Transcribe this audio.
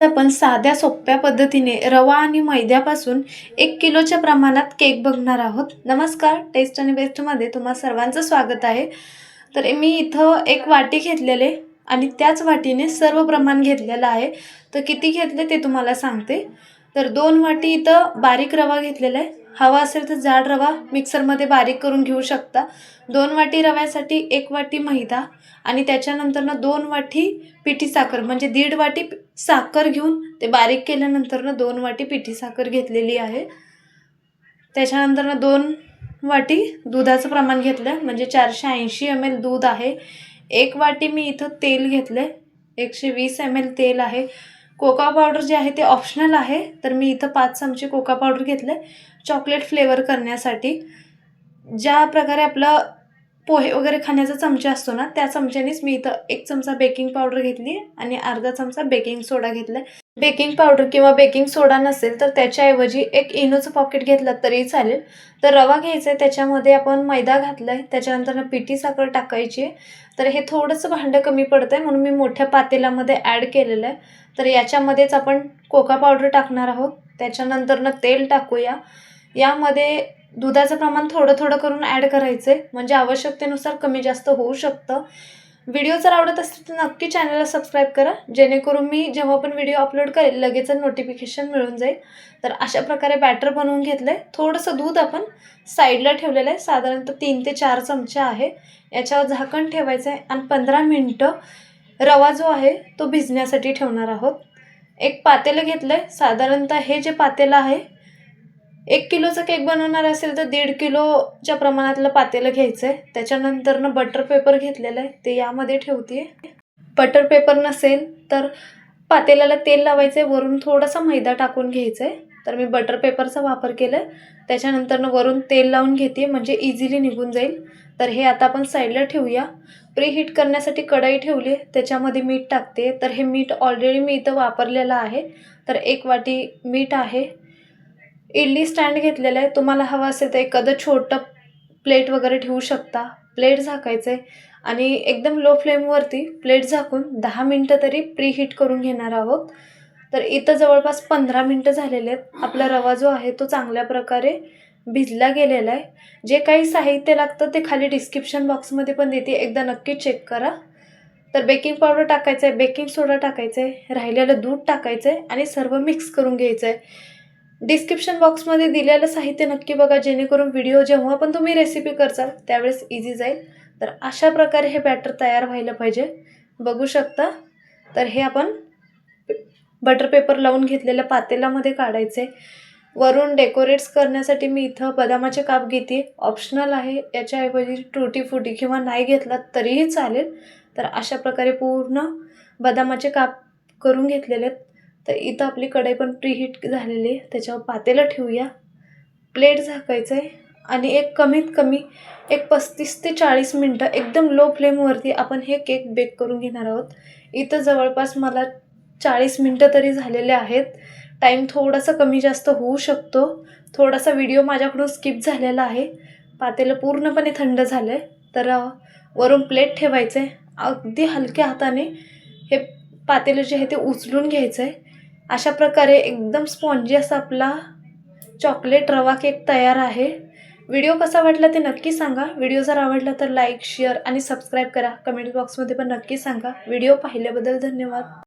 आपण साध्या सोप्या पद्धतीने रवा आणि मैद्यापासून एक किलोच्या प्रमाणात केक बघणार आहोत. नमस्कार टेस्ट आणि बेस्टमध्ये तुम्हा सर्वांचं स्वागत आहे. तर मी इथं एक वाटी घेतलेले आणि त्याच वाटीने सर्व प्रमाण घेतलेलं आहे. तर किती घेतले ते तुम्हाला सांगते. तर दोन वाटी इथं बारीक रवा घेतलेला आहे. हवा असेल तर जाड रवा मिक्सरमध्ये बारीक करून घेऊ शकता. दोन वाटी रव्यासाठी एक वाटी मैदा आणि त्याच्यानंतरनं दोन वाटी पिठी साखर म्हणजे दीड वाटी साखर घेऊन ते बारीक केल्यानंतरनं दोन वाटी पिठी साखर घेतलेली आहे. त्याच्यानंतरनं दोन वाटी दुधाचं प्रमाण घेतलं आहे म्हणजे चारशे ऐंशी एम एल दूध आहे. एक वाटी मी इथं तेल घेतलं आहे एकशे वीस एम एल तेल आहे. कोका पावडर जे आहे ते ऑप्शनल आहे तर मी इथं पाच चमचे कोका पावडर घेतलं आहे चॉकलेट फ्लेवर करण्यासाठी. ज्या प्रकारे आपलं पोहे वगैरे खाण्याचा चमचा असतो ना त्या चमच्यानेच मी इथं एक चमचा बेकिंग पावडर घेतली आणि अर्धा चमचा बेकिंग सोडा घेतला. बेकिंग पावडर किंवा बेकिंग सोडा नसेल तर त्याच्याऐवजी एक इनोचं पॉकेट घेतलं तरी चालेल. तर रवा घ्यायचा आहे त्याच्यामध्ये आपण मैदा घातला आहे त्याच्यानंतर पिठी साखर टाकायची आहे. तर हे थोडंसं भांडं कमी पडतं आहे म्हणून मी मोठ्या पातेल्यामध्ये ॲड केलेलं आहे. तर याच्यामध्येच आपण कोका पावडर टाकणार आहोत. त्याच्यानंतरनं तेल टाकूया. यामध्ये दुधाचं प्रमाण थोडं थोडं करून ॲड करायचं आहे म्हणजे आवश्यकतेनुसार कमी जास्त होऊ शकतं. व्हिडिओ जर आवडत असेल तर नक्की चॅनलला सबस्क्राईब करा. जेणेकरून मी जेव्हा पण व्हिडिओ अपलोड करेल लगेच नोटिफिकेशन मिळून जाईल. तर अशा प्रकारे बॅटर बनवून घेतलं आहे थोडंसं दूध आपण साईडला ठेवलेलं आहे. साधारणतः तीन ते चार चमचे आहे. याच्यावर झाकण ठेवायचं आहे. आणि पंधरा मिनटं रवा जो आहे तो भिजण्यासाठी ठेवणार आहोत. एक पातेलं घेतलं आहे साधारणतः हे जे पातेलं आहे एक किलोचा केक बनवणार असेल तर दीड किलोच्या प्रमाणातलं पातेलं घ्यायचं आहे त्याच्यानंतरनं बटर पेपर घेतलेलं आहे. ते यामध्ये ठेवते बटर पेपर नसेल तर पातेल्याला तेल लावायचं आहे वरून थोडासा मैदा टाकून घ्यायचं आहे तर मी बटर पेपरचा वापर केला आहे त्याच्यानंतरनं वरून तेल लावून घेते म्हणजे इझिली निघून जाईल. तर हे आता आपण साईडला ठेवूया. प्री हीट करण्यासाठी कढई ठेवली आहे. त्याच्यामध्ये मीठ टाकते. तर हे मीठ ऑलरेडी मी इथं वापरलेलं आहे. तर एक वाटी मीठ आहे. इडली स्टँड घेतलेलं आहे. तुम्हाला हवं असेल तर एखादं छोटं प्लेट वगैरे ठेवू शकता. प्लेट झाकायचं आहे. आणि एकदम लो फ्लेमवरती प्लेट झाकून दहा मिनटं तरी प्रीहीट करून घेणार आहोत. तर इथं जवळपास पंधरा मिनटं झालेले आहेत. आपला रवा जो आहे तो चांगल्या प्रकारे भिजला गेलेला आहे. जे काही साहित्य लागतं ते खाली डिस्क्रिप्शन बॉक्समध्ये पण देते. एकदा नक्की चेक करा. तर बेकिंग पावडर टाकायचं आहे. बेकिंग सोडा टाकायचं आहे. राहिलेलं दूध टाकायचं आहे. आणि सर्व मिक्स करून घ्यायचं आहे. डिस्क्रिप्शन बॉक्समध्ये दिलेलं साहित्य नक्की बघा जेणेकरून व्हिडिओ जेव्हा पण तुम्ही रेसिपी करचाल त्यावेळेस इझी जाईल. तर अशा प्रकारे हे बॅटर तयार व्हायला पाहिजे. बघू शकता. तर हे आपण बटर पेपर लावून घेतलेल्या पातेल्यामध्ये काढायचे. वरून डेकोरेट्स करण्यासाठी मी इथं बदामाचे काप घेते. ऑप्शनल आहे. याच्याऐवजी टुटी फुटी किंवा नाही घेतला तरीही चालेल. तर अशा प्रकारे पूर्ण बदामाचे काप करून घेतलेले आहेत. तर इथं आपली कढई पण प्रीहीट झालेली आहे. त्याच्यावर पातेलं ठेवूया. प्लेट झाकायचं आहे आणि एक कमीत कमी एक पस्तीस ते चाळीस मिनटं एकदम लो फ्लेमवरती आपण हे केक बेक करून घेणार आहोत. इथं जवळपास मला चाळीस मिनटं तरी झालेले आहेत. टाईम थोडासा कमी जास्त होऊ शकतो. थोडासा व्हिडिओ माझ्याकडून स्किप झालेला आहे. पातेलं पूर्णपणे थंड झालं आहे तर वरून प्लेट ठेवायचं आहे अगदी हलक्या हाताने हे पातेलं जे आहे ते उचलून घ्यायचं आहे अशा प्रकारे एकदम स्पॉन्जी असा आपला चॉकलेट रवा केक तयार आहे. व्हिडिओ कसा वाटला ते नक्की सांगा. व्हिडिओ जर आवडला तर लाईक शेअर आणि सबस्क्राईब करा. कमेंट बॉक्समध्ये पण नक्की सांगा. व्हिडिओ पाहिल्याबद्दल धन्यवाद.